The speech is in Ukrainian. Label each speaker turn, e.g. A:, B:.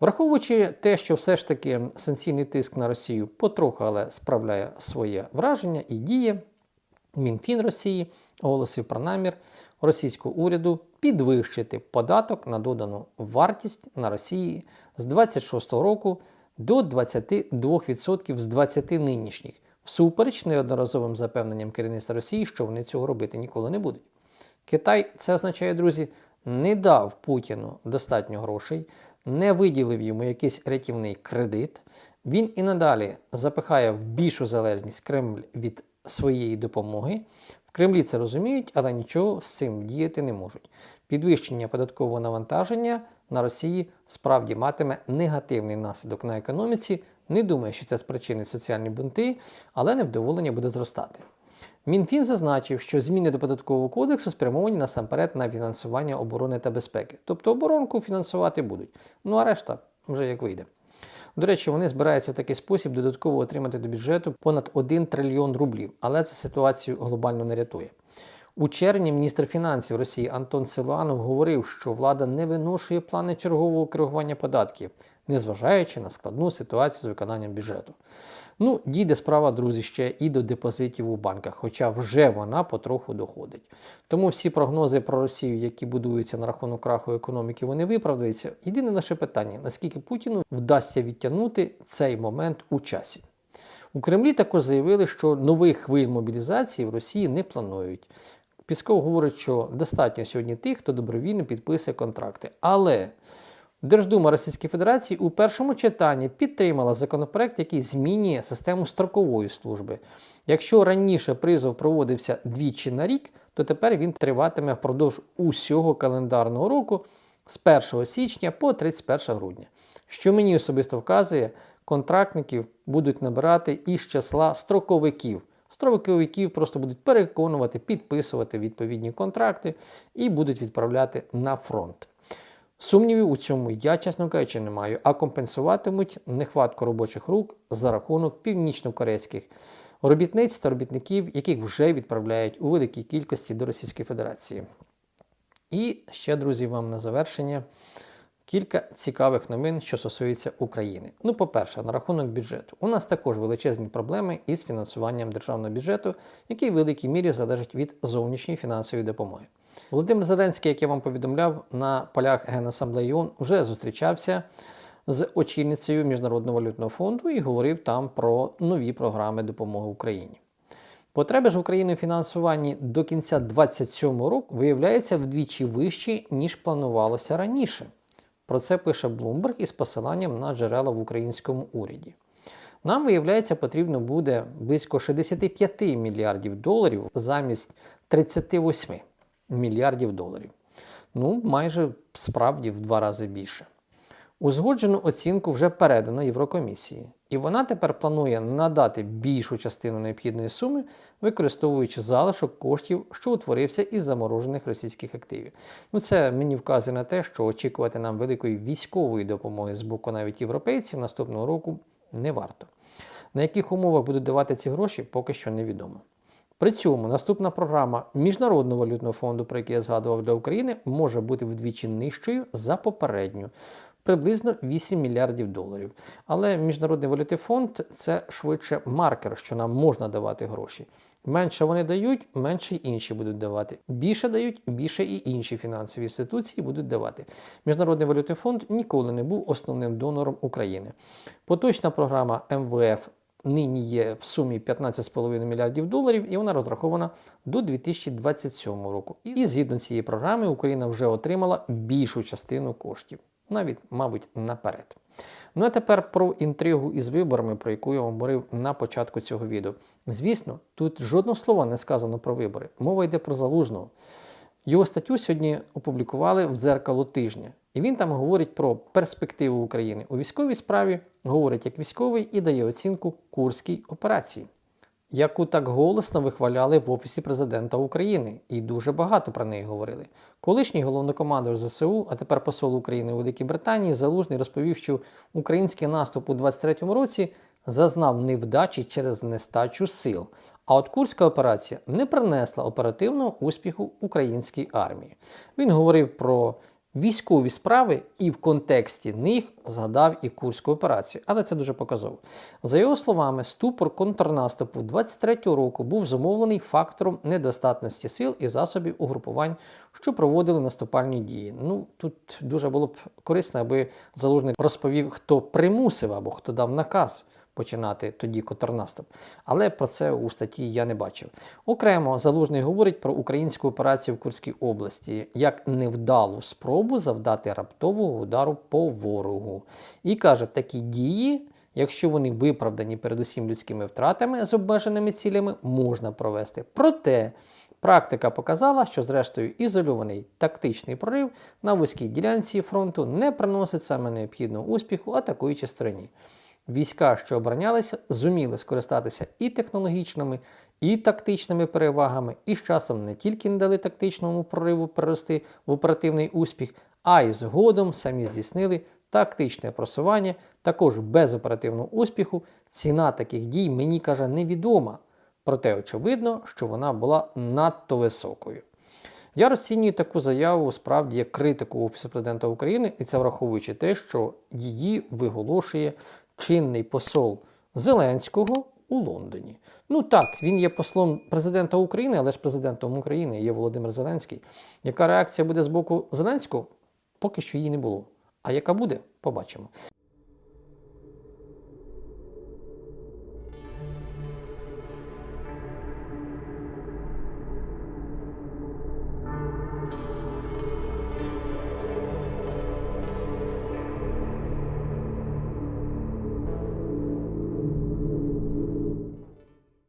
A: Враховуючи те, що все ж таки санкційний тиск на Росію потроху, але справляє своє враження і діє, Мінфін Росії оголосив про намір російського уряду підвищити податок на додану вартість на Росії з 26 року до 22% з 20 нинішніх, всупереч неодноразовим запевненням керівництва Росії, що вони цього робити ніколи не будуть. Китай, це означає, друзі, не дав Путіну достатньо грошей, не виділив йому якийсь рятівний кредит. Він і надалі запихає в більшу залежність Кремль від своєї допомоги. В Кремлі це розуміють, але нічого з цим діяти не можуть. Підвищення податкового навантаження на Росії справді матиме негативний наслідок на економіці. Не думаю, що це спричинить соціальні бунти, але невдоволення буде зростати. Мінфін зазначив, що зміни до податкового кодексу спрямовані насамперед на фінансування оборони та безпеки. Тобто оборонку фінансувати будуть. Ну а решта вже як вийде. До речі, вони збираються в такий спосіб додатково отримати до бюджету понад 1 трильйон рублів, але це ситуацію глобально не рятує. У червні міністр фінансів Росії Антон Силуанов говорив, що влада не виношує плани чергового коригування податків, незважаючи на складну ситуацію з виконанням бюджету. Ну, дійде справа, друзі, ще і до депозитів у банках, хоча вже вона потроху доходить. Тому всі прогнози про Росію, які будуються на рахунок краху економіки, вони виправдаються. Єдине наше питання: наскільки Путіну вдасться відтягнути цей момент у часі? У Кремлі також заявили, що нових хвиль мобілізації в Росії не планують. Пісков говорить, що достатньо сьогодні тих, хто добровільно підписує контракти. Але Держдума Російської Федерації у першому читанні підтримала законопроект, який змінює систему строкової служби. Якщо раніше призов проводився двічі на рік, то тепер він триватиме впродовж усього календарного року з 1 січня по 31 грудня. Що мені особисто вказує, контрактників будуть набирати із числа строковиків. Строковиків просто будуть переконувати, підписувати відповідні контракти і будуть відправляти на фронт. Сумнівів у цьому я, чесно кажучи, не маю, а компенсуватимуть нехватку робочих рук за рахунок північно-корейських робітниць та робітників, яких вже відправляють у великій кількості до Російської Федерації. І ще, друзі, вам на завершення кілька цікавих новин, що стосується України. Ну, по-перше, на рахунок бюджету. У нас також величезні проблеми із фінансуванням державного бюджету, який в великій мірі залежить від зовнішньої фінансової допомоги. Володимир Зеленський, як я вам повідомляв, на полях Генасамблеї ООН вже зустрічався з очільницею Міжнародного валютного фонду і говорив там про нові програми допомоги Україні. Потреби ж України у фінансуванні до кінця 2027 року виявляються вдвічі вищі, ніж планувалося раніше. Про це пише Bloomberg із посиланням на джерела в українському уряді. Нам, виявляється, потрібно буде близько 65 мільярдів доларів замість 38 мільярдів доларів. Ну, майже справді в два рази більше. Узгоджену оцінку вже передано Єврокомісії, і вона тепер планує надати більшу частину необхідної суми, використовуючи залишок коштів, що утворився із заморожених російських активів. Ну, це мені вказує на те, що очікувати нам великої військової допомоги з боку навіть європейців наступного року не варто. На яких умовах будуть давати ці гроші, поки що невідомо. При цьому наступна програма Міжнародного валютного фонду, про який я згадував для України, може бути вдвічі нижчою за попередню. Приблизно 8 мільярдів доларів. Але Міжнародний валютний фонд це швидше маркер, що нам можна давати гроші. Менше вони дають, менше й інші будуть давати. Більше дають, більше і інші фінансові інституції будуть давати. Міжнародний валютний фонд ніколи не був основним донором України. Поточна програма МВФ нині є в сумі 15,5 мільярдів доларів, і вона розрахована до 2027 року. І згідно цієї програми Україна вже отримала більшу частину коштів, навіть, мабуть, наперед. Ну а тепер про інтригу із виборами, про яку я вам говорив на початку цього відео. Звісно, тут жодного слова не сказано про вибори. Мова йде про залужного. Його статтю сьогодні опублікували в дзеркало тижня. І він там говорить про перспективу України у військовій справі, говорить як військовий і дає оцінку Курській операції, яку так голосно вихваляли в Офісі президента України, і дуже багато про неї говорили. Колишній головнокомандувач ЗСУ, а тепер посол України у Великій Британії, Залужний розповів, що український наступ у 23-му році зазнав невдачі через нестачу сил. А от Курська операція не принесла оперативного успіху українській армії. Він говорив про військові справи і в контексті них згадав і Курську операцію, але це дуже показово. За його словами, ступор контрнаступу 23-го року був зумовлений фактором недостатності сил і засобів угрупувань, що проводили наступальні дії. Ну тут дуже було б корисно, аби залужник розповів, хто примусив або хто дав наказ починати тоді контрнаступ. Але про це у статті я не бачив. Окремо залужний говорить про українську операцію в Курській області як невдалу спробу завдати раптового удару по ворогу. І каже, такі дії. Якщо вони виправдані передусім людськими втратами з обмеженими цілями, можна провести. Проте практика показала, що зрештою ізольований тактичний прорив на вузькій ділянці фронту не приносить саме необхідного успіху атакуючій стороні. Війська, що оборонялися, зуміли скористатися і технологічними, і тактичними перевагами, і з часом не тільки не дали тактичному прориву перерости в оперативний успіх, а й згодом самі здійснили тактичне просування, також без оперативного успіху. Ціна таких дій мені каже невідома, проте очевидно, що вона була надто високою. Я розцінюю таку заяву справді як критику Офісу президента України, і це враховуючи те, що її виголошує чинний посол Зеленського у Лондоні. Ну так, він є послом президента України, але ж президентом України є Володимир Зеленський. Яка реакція буде з боку Зеленського? Поки що її не було. А яка буде, побачимо.